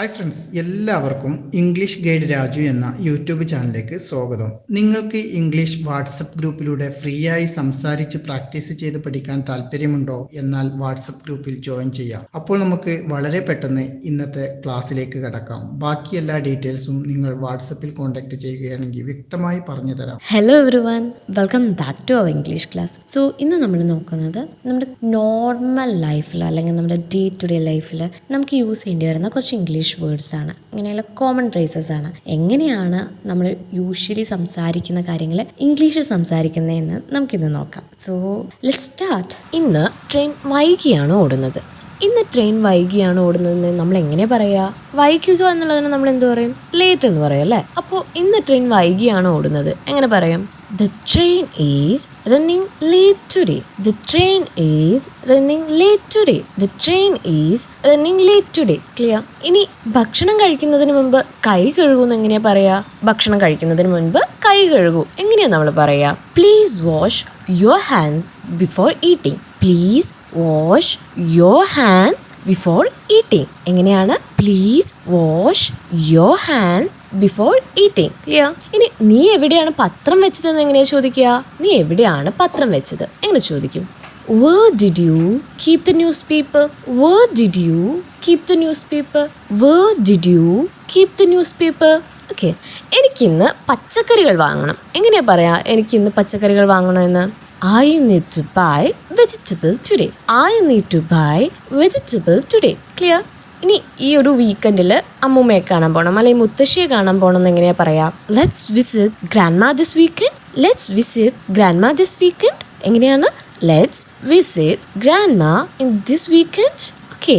Hi friends എല്ലാവർക്കും English guide Raju എന്ന YouTube ചാനലിലേക്ക് സ്വാഗതം. നിങ്ങൾക്ക് ഇംഗ്ലീഷ് വാട്സപ്പ് ഗ്രൂപ്പിലൂടെ ഫ്രീ ആയി സംസാരിച്ച് പ്രാക്ടീസ് ചെയ്ത് പഠിക്കാൻ താല്പര്യമുണ്ടോ? എന്നാൽ വാട്സപ്പ് ഗ്രൂപ്പിൽ ജോയിൻ ചെയ്യാം. അപ്പോൾ നമുക്ക് വളരെ പെട്ടെന്ന് ഇന്നത്തെ ക്ലാസ്സിലേക്ക് കടക്കാം. ബാക്കി എല്ലാ ഡീറ്റെയിൽസും നിങ്ങൾ വാട്സപ്പിൽ കോൺടാക്ട് ചെയ്യുകയാണെങ്കിൽ വ്യക്തമായി പറഞ്ഞു തരാം. Hello everyone welcome back to our English class so ഇന്ന് നമ്മൾ നോക്കുന്നത് നമ്മുടെ നോർമൽ ലൈഫിൽ അല്ലെങ്കിൽ നമ്മുടെ ഡേ ടു ഡേ ലൈഫിൽ നമുക്ക് യൂസ് ചെയ്യേണ്ടി വരുന്ന കുറച്ച് ഇംഗ്ലീഷ് വേർഡ്സ് ആണ്. ഇങ്ങനെയുള്ള കോമൺ ഫ്രേസസ് ആണ്. എങ്ങനെയാണ് നമ്മൾ യൂഷ്വലി സംസാരിക്കുന്ന കാര്യങ്ങൾ ഇംഗ്ലീഷിൽ സംസാരിക്കുന്നതെന്ന് നമുക്കിന്ന് നോക്കാം. സോ ലെറ്റ് സ്റ്റാർട്ട് ഇന്ന് ട്രെയിൻ വൈകിയാണ് ഓടുന്നത്. ഇന്ന് ട്രെയിൻ വൈകിയാണ് ഓടുന്നതെന്ന് നമ്മൾ എങ്ങനെ പറയാ? വൈകുക എന്നുള്ളതിന് നമ്മൾ എന്ത് പറയും? ലേറ്റ് എന്ന് പറയും അല്ലേ? അപ്പോൾ ഇന്ന് ട്രെയിൻ വൈകിയാണ് ഓടുന്നത്. എങ്ങനെ പറയും? The train is running late today the train is running late today the train is running late today clear ഇനി ഭക്ഷണം കഴിക്കുന്നതിന് മുമ്പ് കൈ കഴുകുമെന്ന് എങ്ങനെയാ പറയാ? ഭക്ഷണം കഴിക്കുന്നതിന് മുൻപ് കൈ കഴുകൂ. എങ്ങനെയാ നമ്മൾ പറയാ? Please wash your hands before eating please wash your hands before eating എങ്ങനെയാണ്? Please wash your hands before eating clear ഇനി നീ എവിടെയാണ് പത്രം വെച്ചതെന്ന് എങ്ങനെയാണ് ചോദിക്കുക? നീ എവിടെയാണ് പത്രം വെച്ചത്? എങ്ങനെ ചോദിക്കും? Where did you keep the newspaper? Where did you keep the newspaper? Where did you keep the newspaper? Okay എനിക്കിന്ന് പച്ചക്കറികൾ വാങ്ങണം. എങ്ങനെയാ പറയാ എനിക്കിന്ന് പച്ചക്കറികൾ വാങ്ങണമെന്ന്? I need buy vegetable today I need to buy vegetable today clear ഇനി ഈ ഒരു വീക്കെൻഡിൽ അമ്മൂമ്മയെ കാണാൻ പോകണം അല്ലെങ്കിൽ മുത്തശ്ശിയെ കാണാൻ പോകണം എന്ന് എങ്ങനെയാ പറയാ? Let's visit grandma this weekend let's visit grandma this weekend എങ്ങനെയാണ്? Let's visit grandma in this weekend okay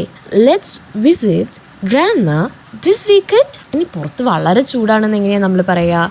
let's visit grandma this weekend ഇനി പുറത്ത് വളരെ ചൂടാണെന്ന് എങ്ങനെയാണ് നമ്മൾ പറയുക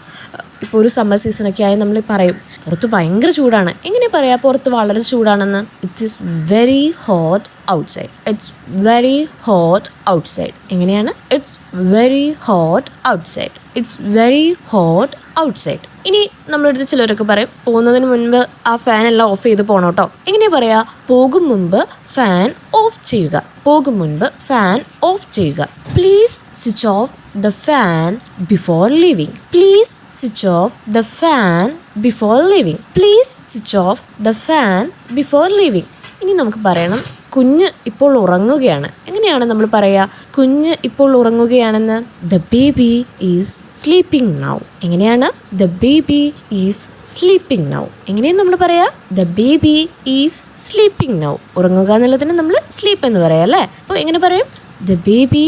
ഇപ്പോൾ ഒരു സമ്മർ സീസണൊക്കെ ആയി നമ്മൾ പറയും പുറത്ത് ഭയങ്കര ചൂടാണ്. എങ്ങനെ പറയാ പുറത്ത് വളരെ ചൂടാണെന്ന്? It is very hot outside it's very hot outside എങ്ങനെയാണ്? It's very hot outside it's very hot outside ഇനി നമ്മളടുത്ത് ചിലരൊക്കെ പറയും പോകുന്നതിന് മുൻപ് ആ ഫാൻ എല്ലാം ഓഫ് ചെയ്ത് പോകണം കേട്ടോ എങ്ങനെ പറയാ? പോകും മുമ്പ് ഫാൻ ഓഫ് ചെയ്യുക. പോകും മുൻപ് ഫാൻ ഓഫ് ചെയ്യുക. Please switch off the fan before leaving please switch off the fan before leaving please switch off the fan before leaving ഇനി നമുക്ക് പറയണം കുഞ്ഞ് ഇപ്പോൾ ഉറങ്ങുകയാണ്. എങ്ങനെയാണ് നമ്മൾ പറയുക കുഞ്ഞ് ഇപ്പോൾ ഉറങ്ങുകയാണെന്ന്? The baby is sleeping now എങ്ങനെയാണ്? The baby is sleeping now എങ്ങനെയാണ് നമ്മൾ പറയാ? The baby is sleeping now ഉറങ്ങുക എന്നുള്ളതിന് നമ്മൾ സ്ലീപ്പ് എന്ന് പറയാം അല്ലേ? അപ്പോൾ എങ്ങനെ പറയും? The baby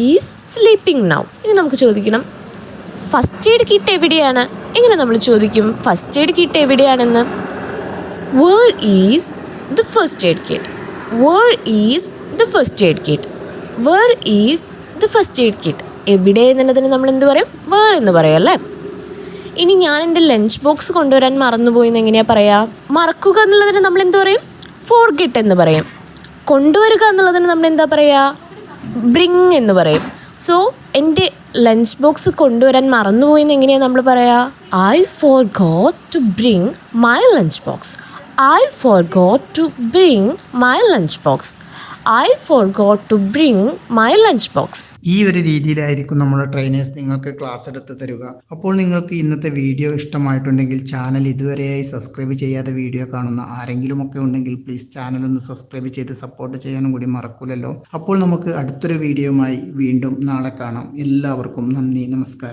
is sleeping now ഇനി നമുക്ക് ചോദിക്കണം ഫസ്റ്റ് എയ്ഡ് കിറ്റ് എവിടെയാണ്? എങ്ങനെ നമ്മൾ ചോദിക്കും ഫസ്റ്റ് എയ്ഡ് കിറ്റ് എവിടെയാണെന്ന്? Where is the first aid kit where is the first aid kit where is the first aid kit എവിടെ എന്നുള്ളതിന് നമ്മൾ എന്ത് പറയും? വേർ എന്ന് പറയും അല്ലേ? ഇനി ഞാൻ എന്റെ ലഞ്ച് ബോക്സ് കൊണ്ടുവരാൻ മറന്നുപോയി എന്ന് എങ്ങനെയാ പറയാ? മറക്കുക എന്നുള്ളതിന് നമ്മൾ എന്ത് പറയും? ഫോർ ഗെറ്റ് എന്ന് പറയും. കൊണ്ടുവരിക എന്നുള്ളതിന് നമ്മൾ എന്താ പറയുക ബ്രിങ് എന്ന് പറയും. സോ എന്റെ ലഞ്ച് ബോക്സ് കൊണ്ടുവരാൻ മറന്നുപോയി എന്ന് എങ്ങനെയാണ് നമ്മൾ പറയാ? I forgot to bring my lunch box I forgot to bring my lunch box I forgot to bring my lunch box ഈ ഒരു രീതിയിലായിരിക്കും നമ്മുടെ ട്രെയിനേഴ്സ് നിങ്ങൾക്ക് ക്ലാസ് എടുത്ത് തരുക. അപ്പോൾ നിങ്ങൾക്ക് ഇന്നത്തെ വീഡിയോ ഇഷ്ടമായിട്ടുണ്ടെങ്കിൽ ചാനൽ ഇതുവരെയായി സബ്സ്ക്രൈബ് ചെയ്യാതെ വീഡിയോ കാണുന്ന ആരെങ്കിലും ഒക്കെ ഉണ്ടെങ്കിൽ പ്ലീസ് ചാനൽ ഒന്ന് സബ്സ്ക്രൈബ് ചെയ്ത് സപ്പോർട്ട് ചെയ്യാനും കൂടി മറക്കൂലല്ലോ. അപ്പോൾ നമുക്ക് അടുത്തൊരു വീഡിയോയുമായി വീണ്ടും നാളെ കാണാം. എല്ലാവർക്കും നന്ദി നമസ്കാരം.